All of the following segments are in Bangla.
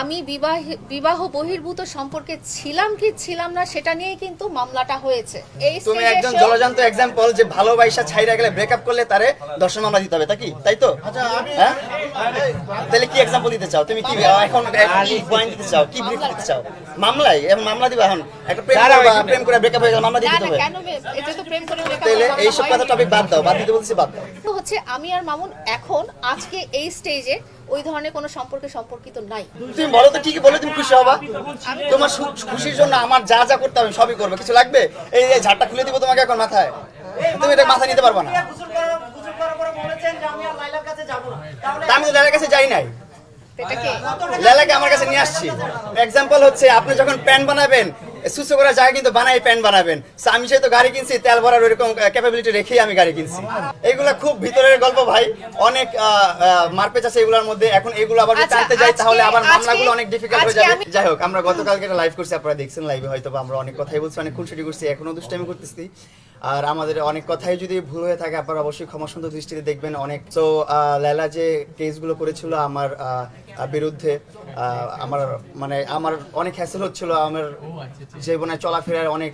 আমি বিবাহ বিবাহ বহির্ভূত সম্পর্কে ছিলাম কি ছিলাম না সেটা নিয়েই কিন্তু মামলাটা হয়েছে। এই তুমি একজন জলজান্ত এক্সাম্পল যে ভালোবাসা ছাইরা গেলে ব্রেকআপ করলে তারে দর্শন মামলা দিতে হবে তা কি? তাই তো? হ্যাঁ? তাহলে কি এক্সাম্পল দিতে চাও? তুমি কি এখন কি পয়েন্ট দিতে চাও? কি ব্রিফ দিতে চাও? মামলাই এখন মামলা দিবা এখন। একটা প্রেম করবা প্রেম করে ব্রেকআপ হয়ে গেল মামলা দিতে না হবে। কেন এটা তো প্রেম করে breakup তাহলে মামলা এইসব কথা টপিক বাদ দাও বাদ দিতে বলছি বাদ দাও। তো হচ্ছে আমি আর মামুন এখন আজকে এই স্টেজে ওই ধরনের কোনো সম্পর্কে সম্পর্কিত নাই। তুমি বলো তো ঠিকই বলে তুমি খুশি হবা? তোমার খুশির জন্য আমার যা যা করতে হবে সবই করবে। কিছু লাগবে? এই ঝাড়টা খুলে দিব তোমাকে এখন মাথায়। তুমি এটা মাথায় নিতে পারবা না। আমি আর লাইলার কাছে তা তো যাই নাই। এটা আমার কাছে নিয়ে আসছি। এক্সাম্পল হচ্ছে আপনি যখন প্যান্ট বানাবেন সুসো করা যায় কিন্তু বানাই প্যান বানাবেন। আমি আমি তো গাড়ি কিনছি তেল ভরার ওইরকম ক্যাপাবিলিটি রেখেই আমি গাড়ি কিনছি। এইগুলা খুব ভিতরের গল্প ভাই। অনেক মারপেচ আছে এগুলোর মধ্যে। এখন এগুলো আবার যদি আচ্ছা, যাই তাহলে আবার মামলাগুলো অনেক ডিফিকাল্ট হয়ে যাবে। যাই হোক আমরা গতকালকে একটা লাইভ করছি আপনারা দেখছেন লাইভে হয়তো আমরা অনেক কথাই বলছি অনেক খুনসুটি করছি এখনও দুষ্টামি করতেছি। আর আমাদের অনেক কথাই যদি ভুল হয়ে থাকে, আপনারা অবশ্যই ক্ষমা সুন্দর দৃষ্টিতে দেখবেন অনেক। তো লেলা যে কেসগুলো করেছিল আমার বিরুদ্ধে আমার মানে আমার অনেক হ্যাসেল হচ্ছিল, আমার জীবনে চলাফেরার অনেক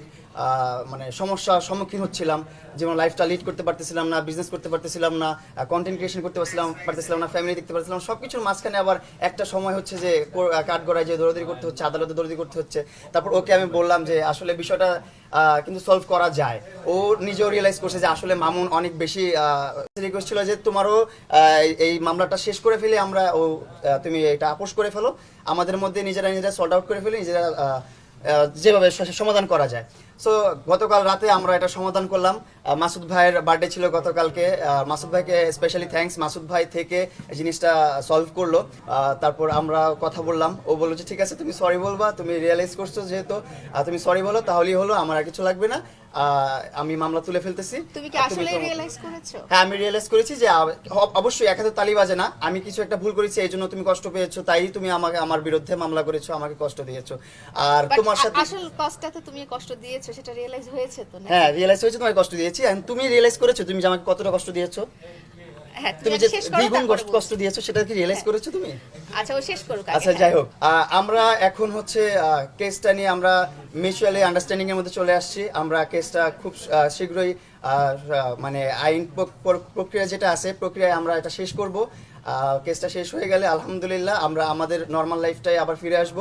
মানে সমস্যার সম্মুখীন হচ্ছিলাম। যেমন লাইফটা লিড করতে পারতেছিলাম না বিজনেস করতে পারতেছিলাম না কন্টেন্ট ক্রিয়েশন করতে পারছিলাম, পারতেছিলাম না ফ্যামিলি দেখতে পারছিলাম সব কিছুর মাঝখানে আবার একটা সময় হচ্ছে যে কাঠগড়ায় যে দৌড়াদৌড়ি করতে হচ্ছে, আদালতে দৌড়াদৌড়ি করতে হচ্ছে। তারপর ওকে আমি বললাম যে আসলে বিষয়টা কিন্তু সলভ করা যায়। ও নিজেও রিয়েলাইজ করছে যে আসলে মামুন অনেক বেশি রিকোয়েস্ট ছিল যে তোমারও এই- মামলাটা শেষ করে ফেলে, আমরা ও তুমি এটা আপোষ করে ফেলো। আমাদের মধ্যে নিজেরা নিজেরা সল্ট আউট করে ফেলি, নিজেরা যেভাবে সমাধান করা যায়। সো গতকাল রাতে আমরা এটা সমাধান করলাম। মাসুদ ভাইয়ের বার্থডে ছিল গতকালকে। মাসুদ ভাইকে স্পেশালি থ্যাঙ্কস মাসুদ ভাই থেকে জিনিসটা সলভ করল। তারপর আমরা কথা বললাম। ও বলল যে, ঠিক আছে, তুমি সরি বলবা। তুমি রিয়েলাইজ করছ যেহেতু। তুমি সরি বলো, তাহলেই হলো। আমার আর কিছু লাগবে না। আমি মামলা তুলে ফেলতেছি। তুমি কি আসলে রিয়েলাইজ করেছ? হ্যাঁ আমি রিয়েলাইজ করেছি যে অবশ্যই একাতে তালি বাজে না। আমি কিছু একটা ভুল করেছি এই জন্য তুমি কষ্ট পেয়েছ তাই তুমি আমাকে আমার বিরুদ্ধে মামলা করেছ আমাকে কষ্ট দিয়েছ। আর তোমার সাথে আসল আসল কষ্টটাতে তুমি কষ্ট দিয়েছ সেটা রিয়েলাইজ হয়েছে তো না হ্যাঁ রিয়েলাইজ হয়েছে তোমাকে কষ্ট দিয়েছি। এন্ড তুমি রিয়েলাইজ করেছ তুমি যে আমাকে কতটা কষ্ট দিয়েছ? হ্যাঁ তুমি তুমি যে আগে শেষ করো দ্বিগুণ কষ্ট- কষ্ট দিয়েছ সেটা কি রিয়েলাইজ হ্যাঁ। করেছ তুমি? আচ্ছা ও শেষ করুক আচ্ছা হ্যাঁ। যাই হোক আমরা এখন হচ্ছে কেসটা নিয়ে আমরা মিউচুয়ালি আন্ডারস্ট্যান্ডিং এর মধ্যে চলে আসছি। আমরা কেসটা খুব শীঘ্রই মানে আইন প্র- প্র- প্রক্রিয়া যেটা আছে প্রক্রিয়ায় আমরা এটা শেষ করব। কেসটা শেষ হয়ে গেলে আলহামদুলিল্লাহ আমরা আমাদের নর্মাল লাইফটাই আবার ফিরে আসব।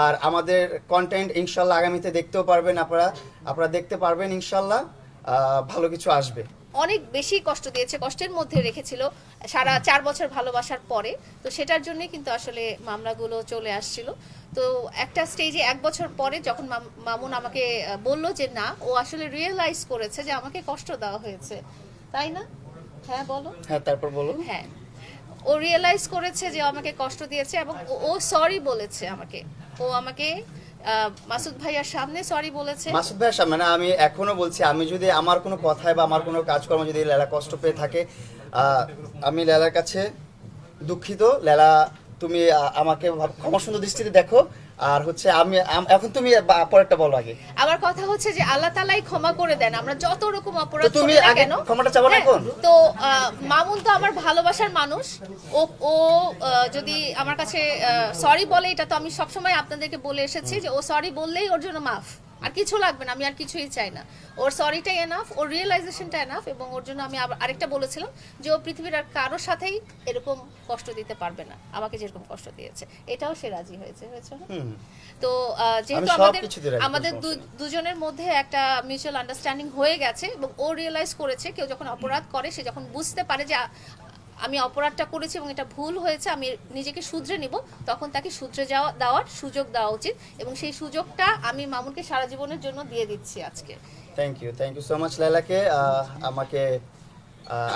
আর আমাদের কন্টেন্ট ইনশাল্লাহ আগামীতে দেখতেও পারবেন আপনারা। আপনারা দেখতে পারবেন ইনশাল্লাহ আহ, ভালো কিছু আসবে। অনেক বেশি কষ্ট দিয়েছে কষ্টের মধ্যে রেখেছিল সারা চার বছর ভালোবাসার পরে। তো সেটার জন্য কিন্তু আসলে মামলাগুলো চলে আসছিল। তো একটা স্টেজে এক বছর পরে যখন মাম- মামুন আমাকে বলল যে না ও আসলে রিয়েলাইজ করেছে যে আমাকে কষ্ট দেওয়া হয়েছে। তাই না? হ্যাঁ বলো। হ্যাঁ তারপর বলুন হ্যাঁ। ও রিয়েলাইজ করেছে যে আমাকে কষ্ট দিয়েছে এবং ও- সরি বলেছে আমাকে। ও আমাকে মাসুদ ভাইয়ার সামনে সরি বলেছে। মাসুদ ভাইয়ার সামনে না, আমি এখনও বলছি, আমি যদি আমার কোনো কথায় বা আমার কোনো কাজকর্ম যদি লেলা কষ্ট পেয়ে থাকে আমি লেলার কাছে দুঃখিত। লেলা, তুমি আমাকে ক্ষমা সুন্দর দৃষ্টিতে দেখো। আর হচ্ছে আমি এখন তুমি পরেরটা বলো আগে। আমার কথা হচ্ছে যে আল্লাহ তালাই ক্ষমা করে দেন আমরা যত রকম অপরাধ তো তুমি আগে ক্ষমাটা চাও না হ্যাঁ, এখন? তো আহ, মামুন তো আমার ভালোবাসার মানুষ। ও ও যদি আমার কাছে সরি বলে এটা তো আমি সবসময় আপনাদেরকে বলে এসেছি যে ও সরি বললেই ওর জন্য মাফ। আর কিছু লাগবে না আমি আর কিছুই চাই না। ওর সরিটাই এনাফ ওর রিয়েলাইজেশনটা এনাফ এবং ওর জন্য আমি আবার আরেকটা বলেছিলাম যে ও পৃথিবীর আর কারোর সাথেই এরকম কষ্ট দিতে পারবে না। আমাকে যেরকম কষ্ট দিয়েছে এটাও সে রাজি হয়েছে হয়েছে তো আহ, যেহেতু আমাদের আমাদের দুজনের মধ্যে একটা মিউচুয়াল আন্ডারস্ট্যান্ডিং হয়ে গেছে এবং ও রিয়েলাইজ করেছে কেউ যখন অপরাধ করে সে যখন বুঝতে পারে যে আমি অপরাধটা করেছি এবং এটা ভুল হয়েছে আমি নিজেকে শুধরে নিব তখন তাকে শুধরে যাওয়া দেওয়ার সুযোগ দেওয়া উচিত এবং সেই সুযোগটা আমি মামুনকে সারা জীবনের জন্য দিয়ে দিচ্ছি আজকে। Thank you thank you so much ah, আমাকে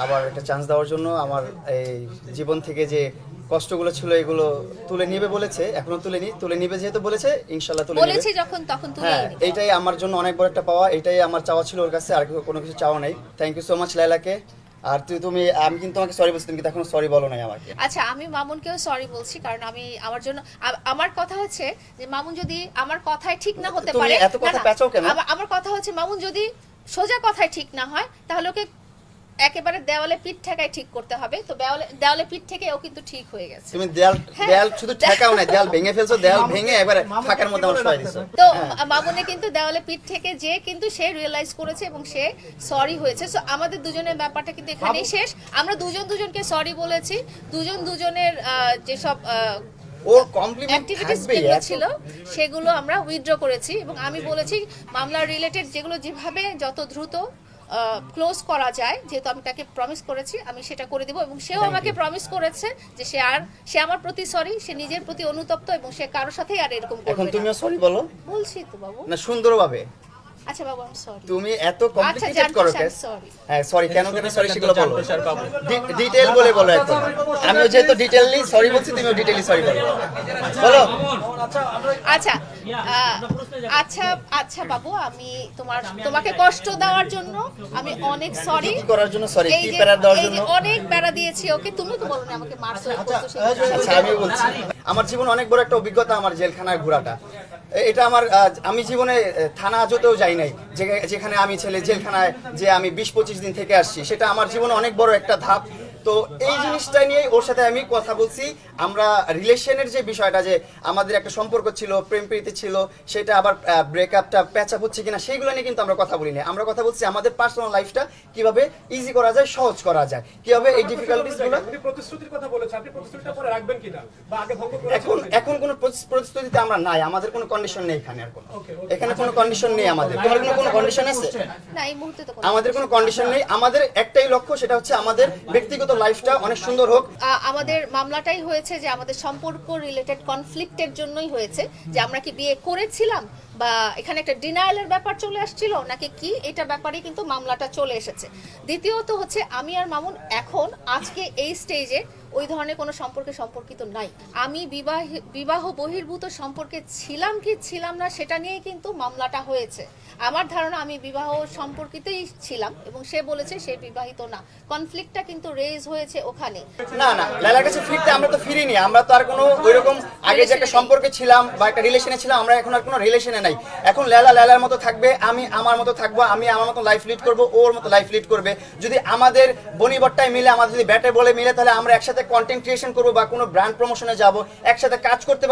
আবার একটা চান্স দেওয়ার জন্য আমার এই জীবন থেকে যে কষ্টগুলো ছিল এগুলো তুলে নিবে বলেছে এখনও তুলে নি তুলে নিবে যেহেতু বলেছে ইনশাল্লাহ তুলে নিবে। বলেছি যখন তখন তুলে হ্যাঁ এইটাই আমার জন্য অনেক বড় একটা পাওয়া এটাই আমার চাওয়া ছিল ওর কাছে আর কোনো কিছু চাওয়া নাই। থ্যাংক ইউ সো মাচ লাইলাকে আর তুই তুমি আমি কিন্তু তোমাকে সরি বলছি তুমি কিন্তু এখনও সরি বলো নাই আমাকে আচ্ছা আমি মামুনকেও সরি বলছি কারণ আমি আমার জন্য আ- আমার কথা হচ্ছে যে মামুন যদি আমার কথায় ঠিক না হতে তুমি পারে এত কথা না, পেঁচাও কেন? আমার- আমার কথা হচ্ছে মামুন যদি সোজা কথায় ঠিক না হয় তাহলে ওকে একেবারে দেওয়ালে পিঠ ঠেকায় ঠিক করতে হবে। তো দেওয়ালে দেওয়ালে পিঠ থেকে ও কিন্তু ঠিক হয়ে গেছে। তুমি দেয়াল হ্যাঁ। দেয়াল শুধু ঠেকাও না দেয়াল ভেঙে ফেলছো দেয়াল ভেঙে একবারে ফাঁকার মধ্যে আমার সবাই দিছো। তো হ্যাঁ। মামুনে কিন্তু দেওয়ালে পিঠ থেকে যে কিন্তু সে রিয়েলাইজ করেছে এবং সে সরি হয়েছে। সো আমাদের দুজনের ব্যাপারটা কিন্তু এখানেই শেষ। আমরা দুজন দুজনকে সরি বলেছি। দুজন দুজনের আহ, যেসব ওর কমপ্লিমেন্ট অ্যাক্টিভিটিস যেগুলো ছিল সেগুলো আমরা উইথড্র করেছি। এবং আমি বলেছি মামলা রিলেটেড যেগুলো যেভাবে যত দ্রুত ক্লোজ করা যায় যেহেতু আমি তাকে প্রমিস করেছি আমি সেটা করে দেবো এবং সেও আমাকে প্রমিস করেছে যে সে আর সে আমার প্রতি সরি সে নিজের প্রতি অনুতপ্ত এবং সে কারোর সাথেই আর এরকম করবে না। তুমি সরি বলো। বলছি তো বাবু। না সুন্দরভাবে। আচ্ছা বাবু আমি সরি তুমি এত আচ্ছা কমপ্লিকেটেড করো কেস সরি হ্যাঁ সরি কেন কেন সরি সেগুলো বলো। ডিটেল বলে বলো একদম। আমিও যেহেতু ডিটেইলি সরি বলছি তুমিও ডিটেইলি সরি বলো। বলো। আচ্ছা আচ্ছা আচ্ছা বাবু আমি তোমার তোমাকে কষ্ট দেওয়ার জন্য আমি অনেক সরি করার জন্য সরি কি প্যারা দেওয়ার জন্য? অনেক প্যারা দিয়েছি ওকে তুমি তো বলো না আমাকে মারছো করছ। আচ্ছা আমি বলছি। আমার জীবন অনেক বড় একটা অভিজ্ঞতা আমার জেলখানায় ঘোরাটা। এটা আমার আমি জীবনে থানা আজতেও যাই নাই। যেখানে আমি ছেলে, জেলখানায় যে আমি বিশ পঁচিশ দিন থেকে আসছি, সেটা আমার জীবনে অনেক বড় একটা ধাপ। তো এই জিনিসটা নিয়ে ওর সাথে আমি কথা বলছি। আমরা রিলেশনের যে বিষয়টা যে আমাদের একটা সম্পর্ক ছিল প্রেম প্রীতি ছিল সেটা আবার ব্রেকআপটা প্যাচ আপ হচ্ছে কিনা সেইগুলো নিয়ে কিন্তু আমরা কথা বলি না আমরা কথা বলছি আমাদের পার্সোনাল লাইফটা কীভাবে ইজি করা যায় সহজ করা যায় কীভাবে এই ডিফিকাল্টিসগুলো উনি প্রতিশ্রুতির কথা বলেছেন আপনি প্রতিশ্রুতিটা পরে রাখবেন কিনা? বা আগে ভঙ্গ এখন এখন কোনো প্রতি- প্রতিশ্রুতিতে আমরা নাই আমাদের কোনো কন্ডিশন নেই এখানে আর কোনো। এখানে কোনো কন্ডিশন নেই আমাদের। তোমার কোনো কোনো কন্ডিশন আছে? না এই মুহূর্তে তো কোনো- আমাদের কোনো কন্ডিশন নেই। আমাদের একটাই লক্ষ্য সেটা হচ্ছে আমাদের ব্যক্তিগত লাইফটা অনেক সুন্দর হোক। আমাদের মামলাটাই হয়েছে যে আমাদের সম্পর্ক রিলেটেড কনফ্লিক্টের জন্যই হয়েছে। যে আমরা কি বিয়ে করেছিলাম বা এখানে একটা ডিনায়ালের ব্যাপার চলে আসছিল নাকি কি, এটা ব্যাপারে কিন্তু মামলাটা চলে এসেছে। দ্বিতীয়ত হচ্ছে আমি আর মামুন এখন আজকে এই স্টেজে ওই ধরনের কোনো সম্পর্কে সম্পর্কিত নাই। আমি বিবাহ বিবাহ বহির্ভূত সম্পর্কে ছিলাম কি ছিলাম না সেটা নিয়ে কিন্তু মামলাটা হয়েছে। আমার ধারণা আমি বিবাহ সম্পর্কিতই ছিলাম এবং সে বলেছে সে বিবাহিত না। কনফ্লিক্টটা কিন্তু রেজ হয়েছে ওখানে। না না লালার কাছে ফিরতে আমরা তো ফিরিনি। আমরা তো আর কোনো ওইরকম আগে যে একটা সম্পর্কে ছিলাম বা একটা রিলেশনে ছিলাম আমরা এখন আর কোনো রিলেশনে নাই। এখন লেলা লেলার মতো থাকবে আমি আমার মতো থাকব আমি আমার মতো লাইফ লিড করব ওর মতো লাইফ লিড করবে। যদি আমাদের বনিবট্টায় মিলে আমাদের যদি ব্যাটে বলে মিলে তাহলে আমরা একসাথে কন্টেন্ট ক্রিয়েশন করব বা কোনো ব্র্যান্ড প্রমোশনে যাব একসাথে কাজ করতে